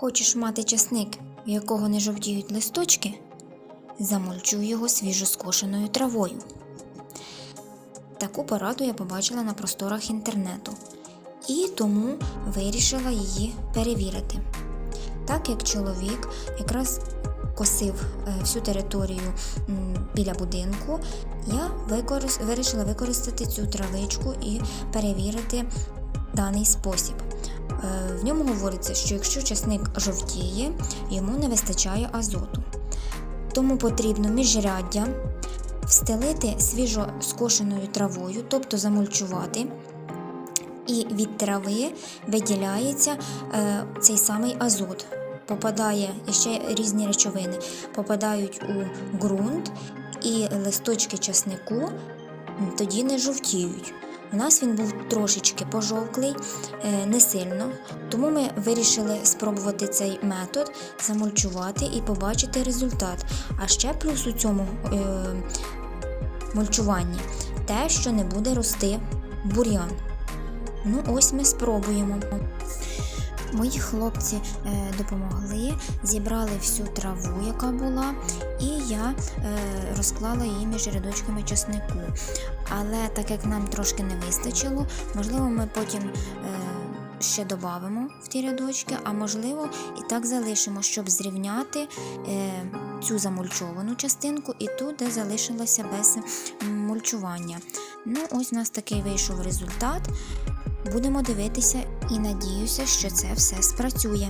Хочеш мати часник, у якого не жовтіють листочки? Замульчуй його свіжоскошеною травою. Таку пораду я побачила на просторах інтернету і тому вирішила її перевірити. Так як чоловік якраз косив е, всю територію біля будинку, я вирішила використати цю травичку і перевірити даний спосіб. Е, В ньому говориться, що якщо часник жовтіє, йому не вистачає азоту. Тому потрібно міжряддя встелити свіжо скошеною травою, тобто замульчувати. І від трави виділяється е, цей самий азот. Попадає ще різні речовини, попадають у ґрунт, і листочки часнику тоді не жовтіють. У нас він був трошечки пожовклий, е, не сильно, тому ми вирішили спробувати цей метод, замульчувати і побачити результат. А ще плюс у цьому е, мульчуванні те, що не буде рости бур'ян. Ну, ось ми спробуємо. Мої хлопці е, допомогли, зібрали всю траву, яка була, і я е, розклала її між рядочками часнику. Але так як нам трошки не вистачило, можливо, ми потім е, ще додамо в ті рядочки, а можливо, і так залишимо, щоб зрівняти цю замульчовану частинку і ту, де залишилася без мульчування. Ну, ось у нас такий вийшов результат. Будемо дивитися і надіюся, що це все спрацює.